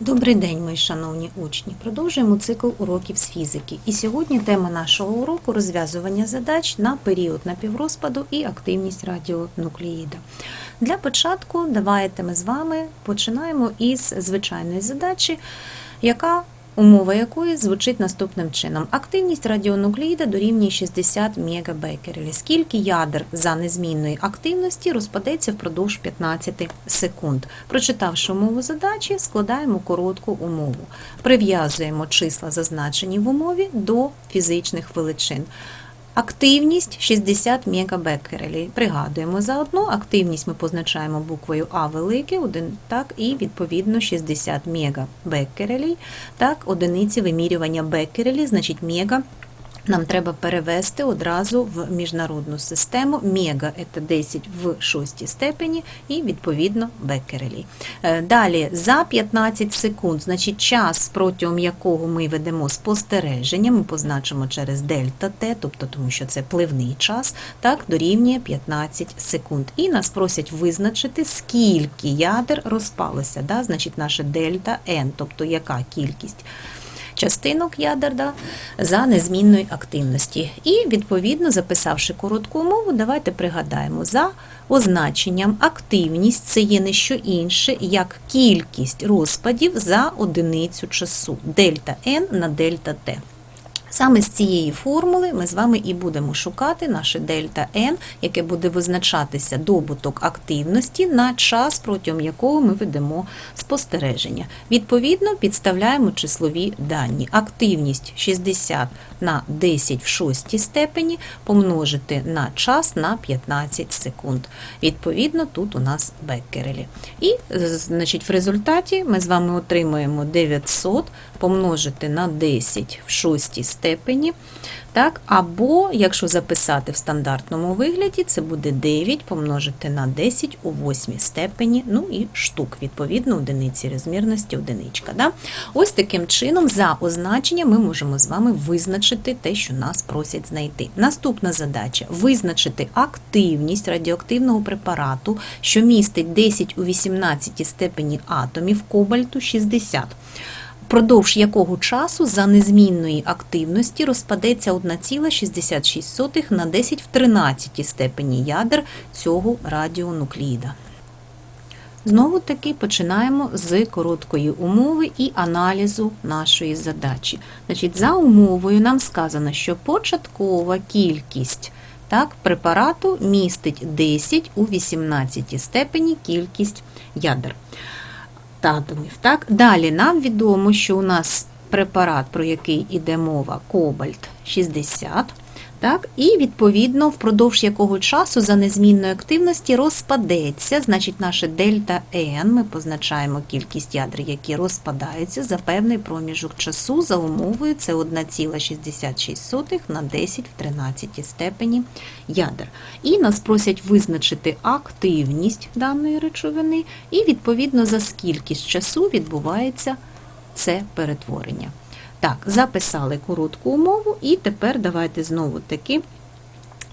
Добрий день, мої шановні учні. Продовжуємо цикл уроків з фізики. І сьогодні тема нашого уроку розв'язування задач на період напіврозпаду і активність радіонуклеїда. Для початку давайте ми з вами починаємо із звичайної задачі, яка Умова якої звучить наступним чином: активність радіонуклеїда дорівнює 60 мегабекерелі. Скільки ядер за незмінної активності розпадеться впродовж 15 секунд. Прочитавши умову задачі, складаємо коротку умову. Прив'язуємо числа, зазначені в умові, до фізичних величин. Активність 60 мегабекерелі. Пригадуємо заодно, активність ми позначаємо буквою А велике, один, так, і відповідно 60 мегабекерелей. Так, одиниці вимірювання бекерелі, значить мега. Нам треба перевести одразу в міжнародну систему. Мега це 10 в шостій степені і відповідно бекерелі. Е, Далі за 15 секунд, значить час, протягом якого ми ведемо спостереження, ми позначимо через дельта Т, тобто тому що це пливний час, так, дорівнює 15 секунд. І нас просять визначити, скільки ядер розпалося, да, значить наше дельта N, тобто яка кількість частинок ядер да, за незмінної активності. І, відповідно, записавши коротку умову, давайте пригадаємо, за означенням активність це є не що інше, як кількість розпадів за одиницю часу дельта n на дельта t. Саме з цієї формули ми з вами і будемо шукати наше дельта n, яке буде визначатися добуток активності на час, протягом якого ми ведемо спостереження. Відповідно, підставляємо числові дані. Активність 60 на 10 в шостій степені помножити на час на 15 секунд. Відповідно, тут у нас беккерелі. І значить, в результаті ми з вами отримуємо 900 помножити на 10 в шостій степені. Так, Або, якщо записати в стандартному вигляді, це буде 9 помножити на 10 у восьмій степені, ну і штук, відповідно, одиниці розмірності одиничка. Да? Ось таким чином, за означення, ми можемо з вами визначити те, що нас просять знайти. Наступна задача визначити активність радіоактивного препарату, що містить 10 у 18 степені атомів кобальту 60 впродовж якого часу за незмінної активності розпадеться 1,66 на 10 в 13 степені ядер цього радіонукліда. Знову таки починаємо з короткої умови і аналізу нашої задачі. Значить, За умовою нам сказано, що початкова кількість так, препарату містить 10 у 18 степені кількість ядер атомів. Так? Далі нам відомо, що у нас препарат, про який йде мова, кобальт 60. Так, І відповідно, впродовж якого часу за незмінної активності розпадеться, значить, наше дельта N, ми позначаємо кількість ядер, які розпадаються за певний проміжок часу, за умовою це 1,66 на 10 в 13 степені ядер. І нас просять визначити активність даної речовини, і відповідно за скільки часу відбувається це перетворення. Так, записали коротку умову, і тепер давайте знову таки.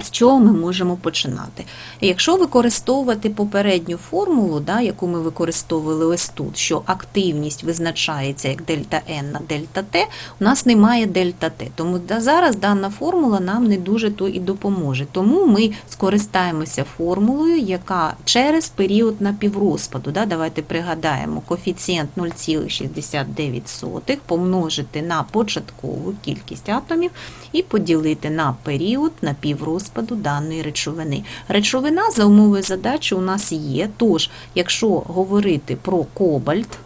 З чого ми можемо починати? Якщо використовувати попередню формулу, да, яку ми використовували ось тут, що активність визначається як дельта N на дельта T, у нас немає дельта T. Тому зараз дана формула нам не дуже то і допоможе. Тому ми скористаємося формулою, яка через період напіврозпаду, да, давайте пригадаємо, коефіцієнт 0,69 помножити на початкову кількість атомів і поділити на період напіврозпаду розпаду даної речовини. Речовина за умовою задачі у нас є, тож, якщо говорити про кобальт,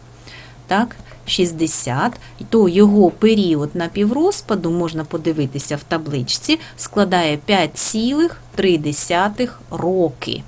так, 60, то його період напіврозпаду, можна подивитися в табличці, складає 5,3 роки.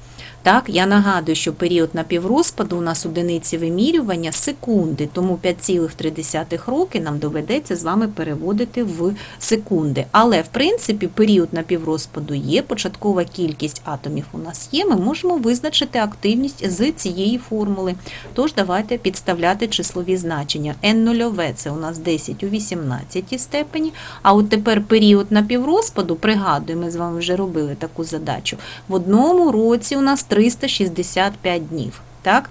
Так, я нагадую, що період напіврозпаду у нас одиниці вимірювання секунди, тому 5,3 роки нам доведеться з вами переводити в секунди. Але, в принципі, період напіврозпаду є, початкова кількість атомів у нас є, ми можемо визначити активність з цієї формули. Тож, давайте підставляти числові значення. N0 це у нас 10 у 18 степені, а от тепер період напіврозпаду, пригадую, ми з вами вже робили таку задачу. В одному році у нас 365 днів. Так?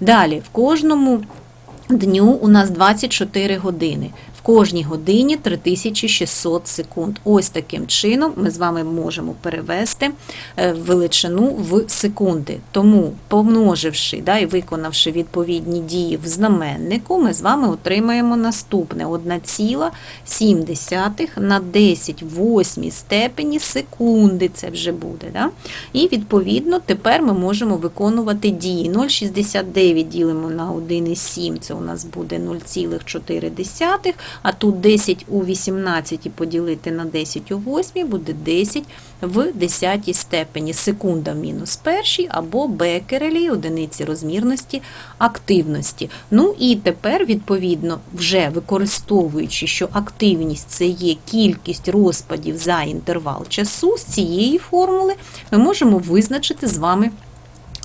Далі, в кожному дню у нас 24 години. Кожній годині 3600 секунд. Ось таким чином ми з вами можемо перевести е, величину в секунди. Тому, помноживши да, і виконавши відповідні дії в знаменнику, ми з вами отримаємо наступне 1,7 на 10 в 8 степені секунди. Це вже буде. Да? І відповідно тепер ми можемо виконувати дії. 0,69 ділимо на 1,7, це у нас буде 0,4, а тут 10 у 18 поділити на 10 у 8 буде 10 в 10 степені. Секунда мінус першій або бекерелі одиниці розмірності активності. Ну і тепер, відповідно, вже використовуючи, що активність це є кількість розпадів за інтервал часу, з цієї формули ми можемо визначити з вами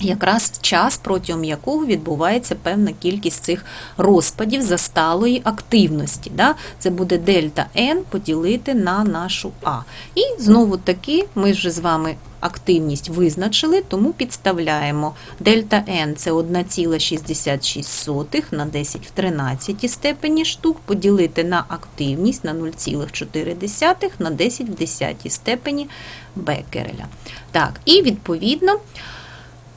якраз час, протягом якого відбувається певна кількість цих розпадів за сталої активності. Да? Це буде дельта n поділити на нашу А. І знову таки ми вже з вами активність визначили, тому підставляємо дельта n це 1,66 на 10 в 13 степені штук, поділити на активність на 0,4 на 10 в 10 степені Беккереля. Так, і відповідно.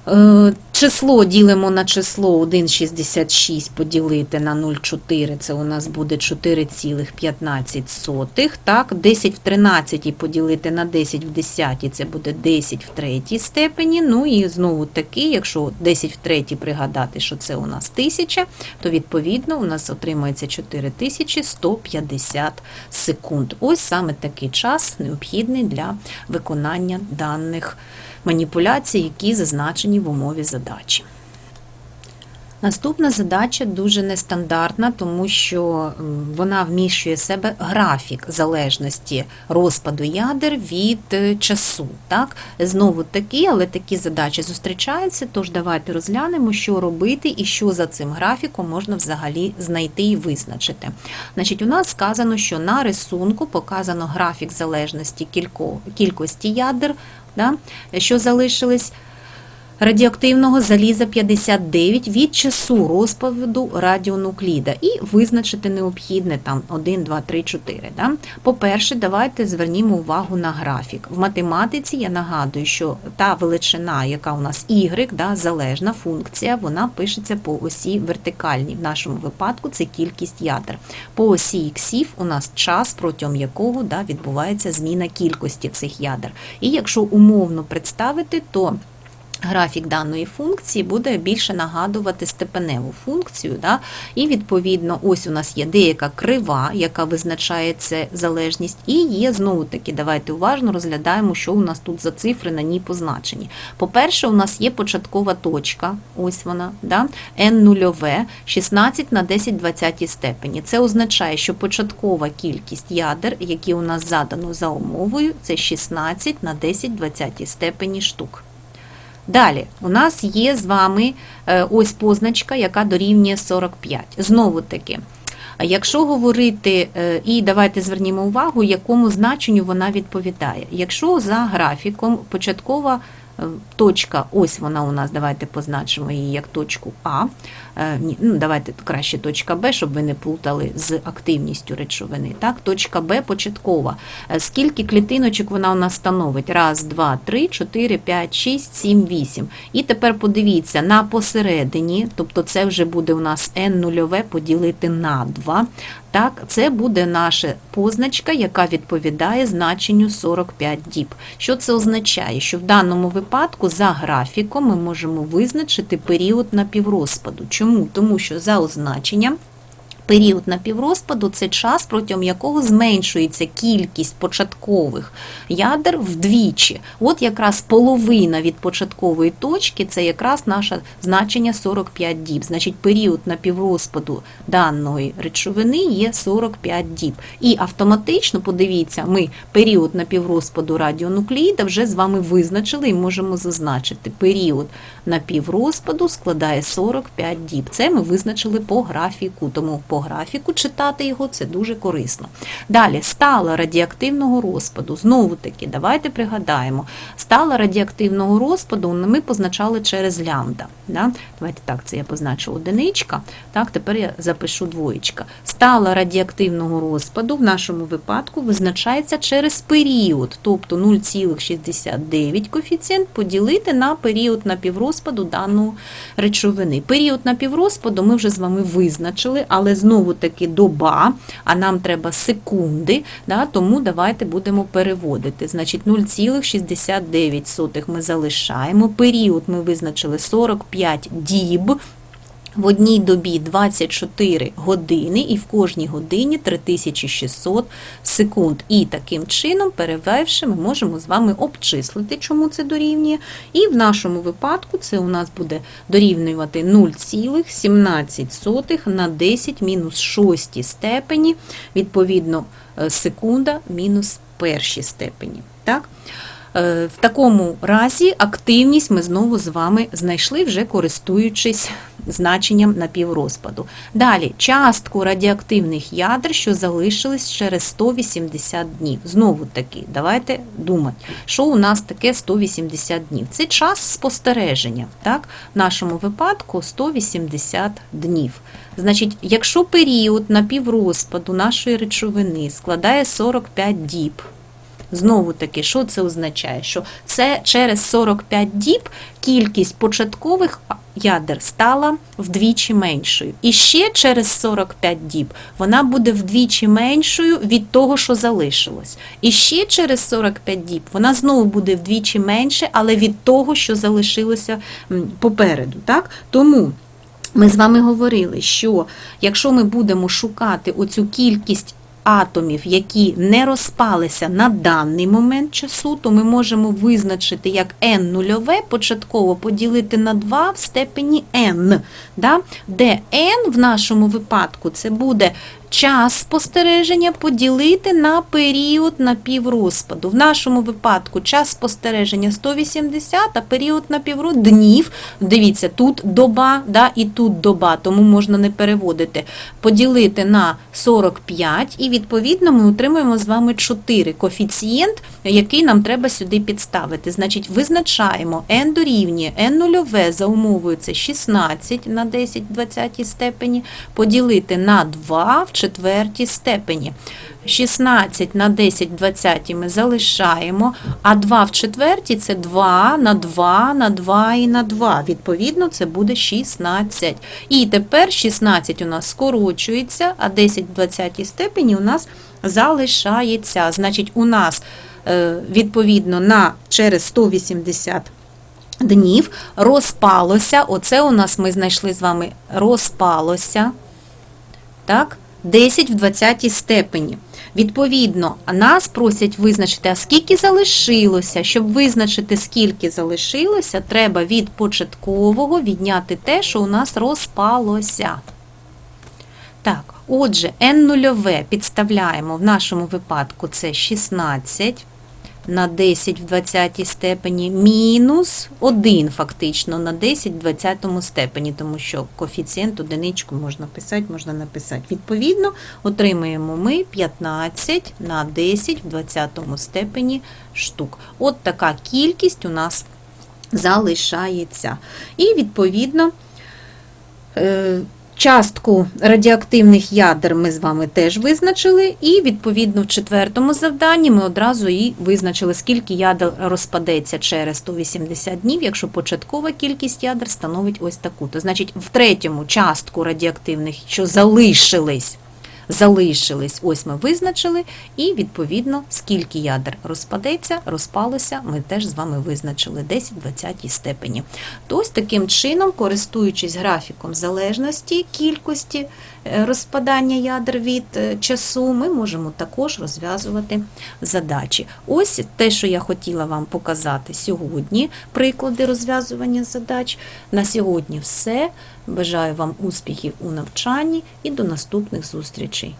Е, Число ділимо на число 1,66 поділити на 0,4, це у нас буде 4,15. Так, 10 в 13 поділити на 10 в 10, це буде 10 в третій степені. Ну і знову таки, якщо 10 в третій пригадати, що це у нас 1000, то відповідно у нас отримається 4150 секунд. Ось саме такий час необхідний для виконання даних маніпуляцій, які зазначені в умові задачі. Наступна задача дуже нестандартна, тому що вона вміщує в себе графік залежності розпаду ядер від е, часу. Так? Знову таки, але такі задачі зустрічаються, тож давайте розглянемо, що робити і що за цим графіком можна взагалі знайти і визначити. Значить, У нас сказано, що на рисунку показано графік залежності кількості ядер да, що залишились. Радіоактивного заліза 59 від часу розпаду радіонукліда і визначити необхідне там 1, 2, 3, 4. Да? По-перше, давайте звернімо увагу на графік. В математиці я нагадую, що та величина, яка у нас y, да, залежна функція, вона пишеться по осі вертикальній. В нашому випадку це кількість ядер. По осі іксів у нас час, протягом якого да, відбувається зміна кількості цих ядер. І якщо умовно представити, то Графік даної функції буде більше нагадувати степеневу функцію. Да? І, відповідно, ось у нас є деяка крива, яка визначає це залежність, і є знову-таки, давайте уважно розглядаємо, що у нас тут за цифри на ній позначені. По-перше, у нас є початкова точка, ось вона, да? n0, 16 на 10 20 степені. Це означає, що початкова кількість ядер, які у нас задано за умовою, це 16 на 10 20 степені штук. Далі, у нас є з вами е, ось позначка, яка дорівнює 45. Знову таки, якщо говорити, е, і давайте звернімо увагу, якому значенню вона відповідає. Якщо за графіком початкова точка, ось вона у нас, давайте позначимо її як точку А. Е, ну, Давайте краще точка Б, щоб ви не плутали з активністю речовини. Так, Точка Б початкова. Е, скільки клітиночок вона у нас становить? Раз, два, три, чотири, п'ять, шість, сім, вісім. І тепер подивіться, на посередині, тобто це вже буде у нас n нульове поділити на 2. Так, це буде наша позначка, яка відповідає значенню 45 діб. Що це означає? Що в даному випадку за графіком ми можемо визначити період напіврозпаду. Чому? Тому що за означенням Період напіврозпаду це час, протягом якого зменшується кількість початкових ядер вдвічі. От якраз половина від початкової точки це якраз наше значення 45 діб. Значить, період напіврозпаду даної речовини є 45 діб. І автоматично, подивіться, ми період напіврозпаду радіонуклеїда вже з вами визначили і можемо зазначити. Період напіврозпаду складає 45 діб. Це ми визначили по графіку. Тому по по графіку, читати його це дуже корисно. Далі, стала радіоактивного розпаду. Знову таки, давайте пригадаємо, стала радіоактивного розпаду ми позначали через лямбда. Да? Давайте так, це я позначу одиничка. Так, тепер я запишу двоєчка. Стала радіоактивного розпаду в нашому випадку визначається через період, тобто 0,69 коефіцієнт поділити на період напіврозпаду даної речовини. Період напіврозпаду ми вже з вами визначили, але знову таки доба, а нам треба секунди, да, тому давайте будемо переводити. Значить, 0,69 ми залишаємо. Період ми визначили 45 діб. В одній добі 24 години і в кожній годині 3600 секунд. І таким чином, перевівши, ми можемо з вами обчислити, чому це дорівнює. І в нашому випадку це у нас буде дорівнювати 0,17 на 10 мінус 6 степені, відповідно, е, секунда мінус перші степені. Так? Е, В такому разі активність ми знову з вами знайшли, вже користуючись значенням напіврозпаду. Далі частку радіоактивних ядер, що залишились через 180 днів. Знову таки, давайте думати, що у нас таке 180 днів. Це час спостереження. Так? В нашому випадку 180 днів. Значить, якщо період напіврозпаду нашої речовини складає 45 діб. Знову таки, що це означає? Що це через 45 діб кількість початкових ядер стала вдвічі меншою. І ще через 45 діб вона буде вдвічі меншою від того, що залишилось. І ще через 45 діб вона знову буде вдвічі менше, але від того, що залишилося попереду. Так? Тому. Ми з вами говорили, що якщо ми будемо шукати оцю кількість атомів, які не розпалися на даний момент часу, то ми можемо визначити як n нульове початково поділити на 2 в степені n, да? де n в нашому випадку це буде час спостереження поділити на період напіврозпаду. В нашому випадку час спостереження 180, а період напіврозпаду днів. Дивіться, тут доба да, і тут доба, тому можна не переводити. Поділити на 45, і відповідно ми отримуємо з вами 4 коефіцієнт, який нам треба сюди підставити. Значить, визначаємо n дорівнює n нульове за умовою це 16 на 10 в 20 степені, поділити на 2 в четвертій степені. 16 на 10 в 20 ми залишаємо, а 2 в четвертій це 2 на 2 на 2 і на 2. Відповідно, це буде 16. І тепер 16 у нас скорочується, а 10 в 20 степені у нас залишається. Значить, у нас е, відповідно на через 180 днів розпалося. Оце у нас ми знайшли з вами розпалося. Так, 10 в 20 степені. Відповідно, нас просять визначити, а скільки залишилося. Щоб визначити, скільки залишилося, треба від початкового відняти те, що у нас розпалося. Так, отже, n нульове підставляємо в нашому випадку це 16 на 10 в 20 степені мінус 1 фактично на 10 в 20 степені, тому що коефіцієнт одиничку можна писати, можна написати. Відповідно, отримуємо ми 15 на 10 в 20 степені штук. От така кількість у нас залишається. І відповідно. Частку радіоактивних ядер ми з вами теж визначили, і відповідно в четвертому завданні ми одразу і визначили, скільки ядер розпадеться через 180 днів, якщо початкова кількість ядер становить ось таку. То значить, в третьому частку радіоактивних, що залишились, залишились, ось ми визначили, і відповідно, скільки ядер розпадеться, розпалося, ми теж з вами визначили 10 в 20 степені. То ось таким чином, користуючись графіком залежності кількості розпадання ядер від е, часу, ми можемо також розв'язувати задачі. Ось те, що я хотіла вам показати сьогодні, приклади розв'язування задач. На сьогодні все. Бажаю вам успіхів у навчанні і до наступних зустрічей.